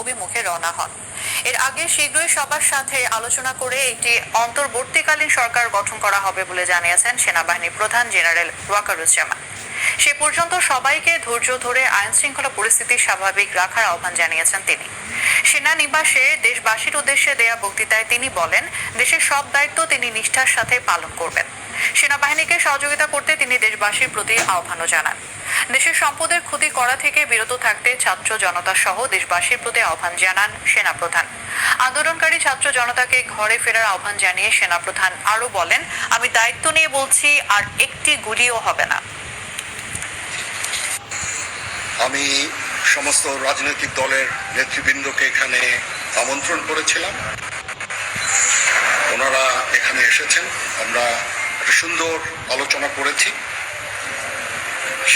অভিমুখে রওনা হন। এর আগে শীঘ্রই সবার সাথে আলোচনা করে একটি অন্তর্বর্তীকালীন সরকার গঠন করা হবে বলে জানিয়েছেন সেনাবাহিনী প্রধান জেনারেল ওয়াকারুজ্জামান। সে পর্যন্ত সবাইকে ধৈর্য ধরে আইন শৃঙ্খলা পরিস্থিতি স্বাভাবিক রাখার আহ্বান জানিয়েছেন তিনি। সেনানিবাসে দেশবাসীর উদ্দেশ্যে দেয়া বক্তৃতায় তিনি বলেন, দেশের সব দায়িত্ব তিনি নিষ্ঠার সাথে পালন করবেন। সেনাবাহিনীকে সহযোগিতা করতে তিনি দেশবাসীর প্রতি আহ্বানও জানান। দেশের সম্পদের ক্ষতি করা থেকে বিরত থাকতে ছাত্র জনতা সহ দেশবাসীর প্রতি আহ্বান জানান সেনাপ্রধান। আন্দোলনকারী ছাত্র জনতাকে ঘরে ফেরার আহ্বান জানিয়ে সেনাপ্রধান আরও বলেন, আমি দায়িত্ব নিয়ে বলছি, আর একটি গুলিও হবে না। আমি সমস্ত রাজনৈতিক দলের নেতৃবৃন্দকে এখানে আমন্ত্রণ করেছিলাম। ওনারা এখানে এসেছেন। আমরা সুন্দর আলোচনা করেছি।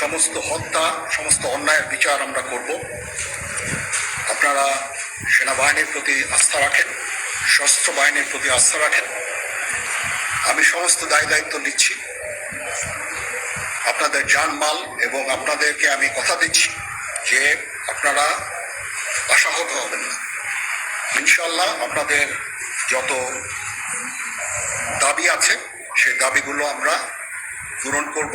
সমস্ত হত্যা, সমস্ত অন্যায়ের বিচার আমরা করব। আপনারা সেনাবাহিনীর প্রতি আস্থা রাখেন, সশস্ত্র বাহিনীর প্রতি আস্থা রাখেন। আমি সমস্ত দায় দায়িত্ব নিচ্ছি। আপনাদের জানমাল এবং আপনাদেরকে আমি কথা দিচ্ছি যে আপনারা আশাহত হবেন না। ইনশাল্লাহ আপনাদের যত দাবি আছে, সেই দাবিগুলো আমরা পূরণ করব।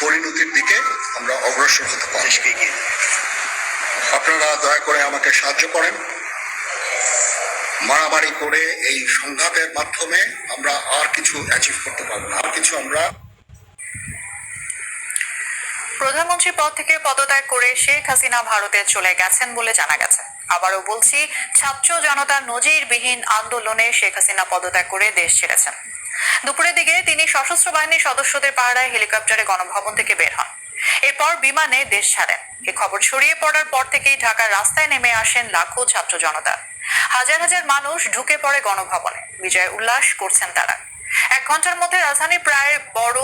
পরিণতির দিকে আমরা অগ্রসর হতে পারি আপনারা দয়া করে আমাকে সাহায্য করেন। মারামারি করে এই সংঘাতের মাধ্যমে আমরা আর কিছু অ্যাচিভ করতে পারব না। আর কিছু আমরা প্রধানমন্ত্রী পদ থেকে পদত্যাগ করে শেখ হাসিনা ভারতে চলে গেছেন বলে জানা গেছে। আবারও বলছি ছাত্র জনতার নজিরবিহীন আন্দোলনে শেখ হাসিনা পদত্যাগ করে দেশ ছেড়েছেন। দুপুরের দিকে তিনি সশস্ত্র বাহিনীর সদস্যদের পাহারায় হেলিকপ্টারে গণভবন থেকে বের হন। এরপর বিমানে দেশ ছাড়েন। এ খবর ছড়িয়ে পড়ার পর থেকেই ঢাকার রাস্তায় নেমে আসেন লাখো ছাত্র জনতা। হাজার হাজার মানুষ ঢুকে পড়ে গণভবনে। বিজয় উল্লাস করছেন তারা। এক ঘণ্টার মধ্যে রাজধানী প্রায় বড়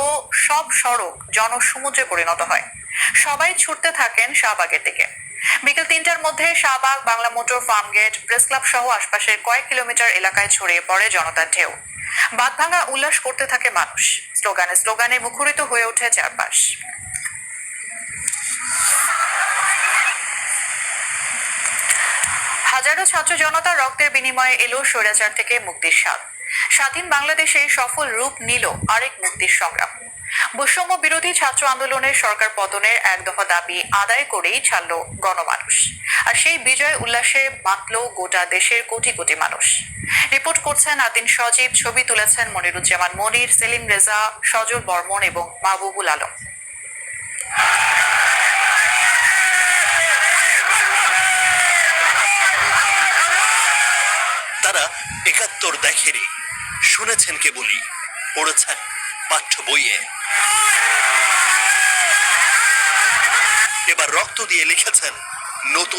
সব সড়ক জনসমুদ্রে পরিণত হয়। সবাই ছুটতে থাকেন শাহবাগের দিকে। বিকেল তিনটার মধ্যে Shahbag Bangla motor Farmgate press club সহ আশপাশের কয়েক কিলোমিটার এলাকায় ছড়িয়ে পড়ে জনতার ঢেউ। বাঁধভাঙা উল্লাস করতে থাকে মানুষ। স্লোগানে স্লোগানে মুখরিত হয়ে ওঠে চারপাশ। হাজারো ছাত্র জনতা রক্তের বিনিময়ে এলো স্বৈরাচার থেকে মুক্তির স্বাদ। স্বাধীন বাংলাদেশে সফল রূপ নিল আরেক মুক্তির সংগ্রাম। বৈষম্য বিরোধী ছাত্র আন্দোলনের সরকার পতনের এক দফা দাবি আদায় করেই ছাড়ল গণমানুষ। আর সেই বিজয় উল্লাসে মাতল গোটা দেশের কোটি কোটি মানুষ। রিপোর্ট করছেন আদিন সজীব, ছবি তুলেছেন মনিরুজ্জামান মনির, সেলিম রেজা, সজল বর্মন এবং মাহবুবুল আলম। একাত্তর দেখেনি। শুনেছেন কে বলি পড়েছেন পাঠ্য বইয়ে। এবার রক্ত দিয়ে লিখেছেন নতুন